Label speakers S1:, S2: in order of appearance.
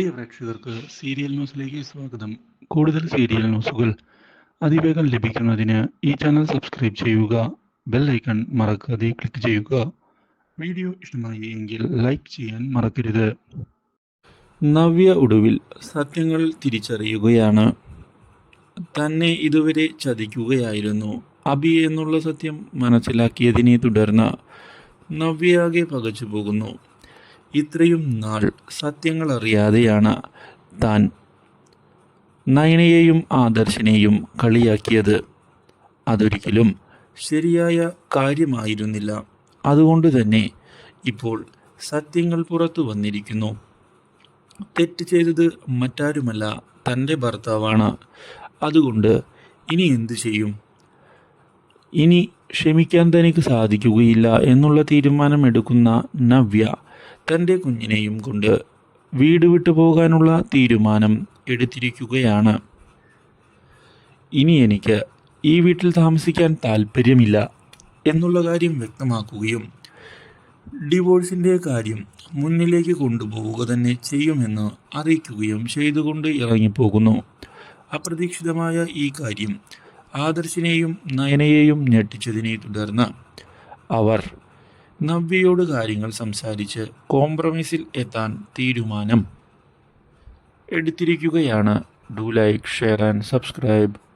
S1: പ്രിയ പ്രേക്ഷകർക്ക് സീരിയൽ ന്യൂസിലേക്ക് സ്വാഗതം. കൂടുതൽ സീരിയൽ ന്യൂസുകൾ അതിവേഗം ലഭിക്കുന്നതിന് ഈ ചാനൽ സബ്സ്ക്രൈബ് ചെയ്യുക ബെൽ ഐക്കൺ മറക്കാതെ ക്ലിക്ക് ചെയ്യുക. വീഡിയോ ഇഷ്ടമായി എങ്കിൽ ലൈക്ക് ചെയ്യാൻ മറക്കരുത്. നവ്യ ഒടുവിൽ സത്യങ്ങൾ തിരിച്ചറിയുകയാണ്. തന്നെ ഇതുവരെ ചതിക്കുകയായിരുന്നു. അബി എന്നുള്ള സത്യം മനസ്സിലാക്കിയതിനെ തുടർന്ന് നവ്യയാകെ പകച്ചു പോകുന്നു ഇത്രയും നാൾ സത്യങ്ങൾ അറിയാതെയാണ് താൻ നയനയെയും ആദർശിനെയും കളിയാക്കിയത്. അതൊരിക്കലും ശരിയായ കാര്യമായിരുന്നില്ല. അതുകൊണ്ട് തന്നെ ഇപ്പോൾ സത്യങ്ങൾ പുറത്തു വന്നിരിക്കുന്നു. തെറ്റ് ചെയ്തത് മറ്റാരുമല്ല തന്റെ ഭർത്താവാണ്. അതുകൊണ്ട് ഇനി എന്തു ചെയ്യും? ഇനി ക്ഷമിക്കാൻ തനിക്ക് സാധിക്കുകയില്ല എന്നുള്ള തീരുമാനമെടുക്കുന്ന നവ്യ തന്റെ കുഞ്ഞിനെയും കൊണ്ട് വീട് വിട്ടു പോകാനുള്ള തീരുമാനം എടുത്തിരിക്കുകയാണ്. ഇനി എനിക്ക് ഈ വീട്ടിൽ താമസിക്കാൻ താല്പര്യമില്ല എന്നുള്ള കാര്യം വ്യക്തമാക്കുകയും ഡിവോഴ്സിന്റെ കാര്യം മുന്നിലേക്ക് കൊണ്ടുപോവുക തന്നെ ചെയ്യുമെന്ന് അറിയിക്കുകയും ചെയ്തുകൊണ്ട് ഇറങ്ങിപ്പോകുന്നു. അപ്രതീക്ഷിതമായ ഈ കാര്യം ആദർശിനെയും നയനയെയും ഞെട്ടിച്ചതിനെ തുടർന്ന് അവർ നവ്യയോട് കാര്യങ്ങൾ സംസാരിച്ച് കോംപ്രമൈസിൽ എത്താൻ തീരുമാനം എടുത്തിരിക്കുകയാണ്. Do like share and subscribe.